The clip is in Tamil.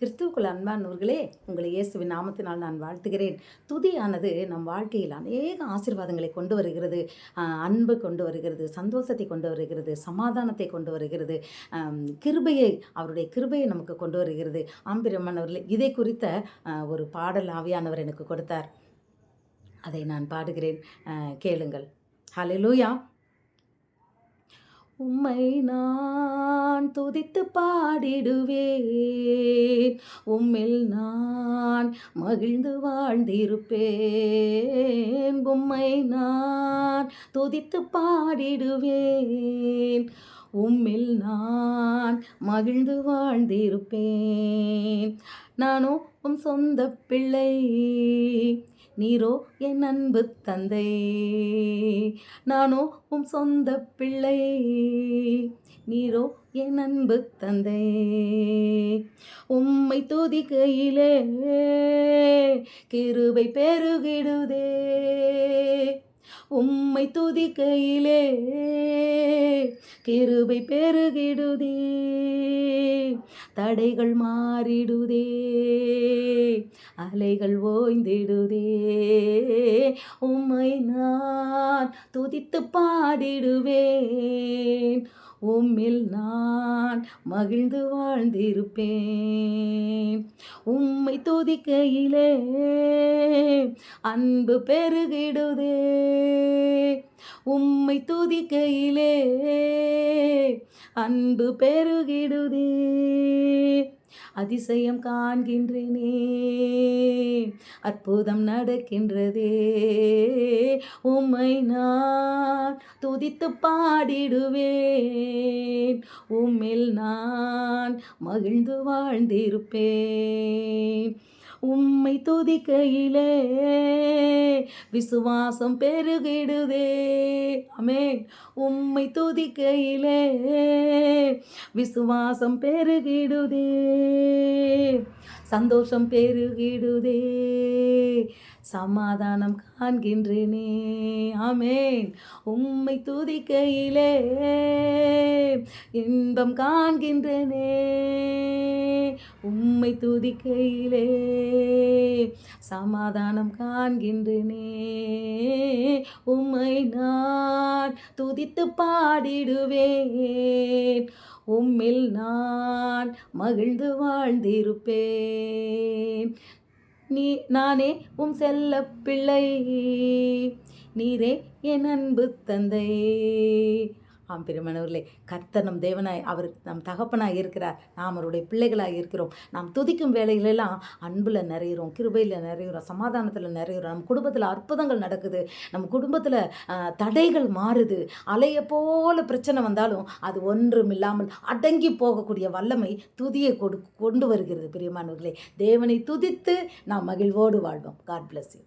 கிறிஸ்துவுக்குள் அன்பானவர்களே உங்களை இயேசுவின் நாமத்தினால் நான் வாழ்த்துகிறேன். துதியானது நம் வாழ்க்கையில் அநேக ஆசிர்வாதங்களை கொண்டு வருகிறது. அன்பு கொண்டு வருகிறது சந்தோஷத்தை கொண்டு வருகிறது சமாதானத்தை கொண்டு வருகிறது. கிருபையை அவருடைய கிருபையை நமக்கு கொண்டு வருகிறது. ஆம்பிரமானவர்களே இதை குறித்த ஒரு பாடல் ஆவியானவர் எனக்கு கொடுத்தார். அதை நான் பாடுகிறேன். கேளுங்கள் கேளுங்கள். லூயா உம்மை நான் துதித்து பாடிடுவேன். உம்மில் நான் மகிழ்ந்து வாழ்ந்திருப்பேன். உம்மை நான் துதித்து பாடிடுவேன். உம்மில் நான் மகிழ்ந்து வாழ்ந்திருப்பேன். நானும் உம் சொந்த பிள்ளை. நீரோ என் அன்பு தந்தை. நானோ உம் சொந்த பிள்ளை. நீரோ என் அன்பு தந்தை. உம்மை துதிக்கையிலே கிருபை பெருகிடுதே. உம்மை துதிக்கையிலே கிருபை பெருகிடுதே. தடைகள் மாறிடுதே. அலைகள் ஓய்ந்திடுதே. உம்மை நான் துதித்து பாடிடுவேன். உம்மில் நான் மகிழ்ந்து வாழ்ந்திருப்பேன். உம்மை துதிக்கையிலே அன்பு பெருகிடுதே. உம்மை துதிக்கையிலே அன்பு பெருகிடுதே. அதிசயம் காண்கின்றேனே அற்புதம் நடக்கின்றதே. உம்மை நான் துதித்து பாடிடுவேன். உம்மில் நான் மகிழ்ந்து வாழ்ந்திருப்பேன். உம்மை துதிக்கையிலே விசுவாசம் பெருகிடுதே. அமேன் உம்மை துதிக்கையிலே விசுவாசம் பெருகிடுதே. சந்தோஷம் பெருகிடுதே. சமாதானம் காண்கின்றேனே. ஆமேன். உம்மை துதிக்கையிலே இன்பம் காண்கின்றனே. உம்மை துதிக்கையிலே. சமாதானம் காண்கின்றனே. உம்மை நான் துதித்து பாடிடுவேன். உம்மில் நான் மகிழ்ந்து வாழ்ந்திருப்பேன். நீ நானே உம் செல்ல பிள்ளை. நீரே என் அன்பு தந்தை. ஆம் பெருமனவர்களே கர்த்தர் நம் தேவனாய் அவர் நம் தகப்பனாய் இருக்கிறார். நாம் அவருடைய பிள்ளைகளாக இருக்கிறோம். நாம் துதிக்கும் வேலைகளெல்லாம் அன்பில் நிறையிறோம் கிருபையில் நிறையிறோம் சமாதானத்தில் நிறையிறோம் நம்ம குடும்பத்தில் அற்புதங்கள் நடக்குது. நம்ம குடும்பத்தில் தடைகள் மாறுது. அலையை போல பிரச்சனை வந்தாலும் அது ஒன்றும் இல்லாமல் அடங்கி போகக்கூடிய வல்லமை துதியை கொடு கொண்டு வருகிறது. பிரியமானவர்களே தேவனை துதித்து நாம் மகிழ்வோடு வாழ்வோம். God bless you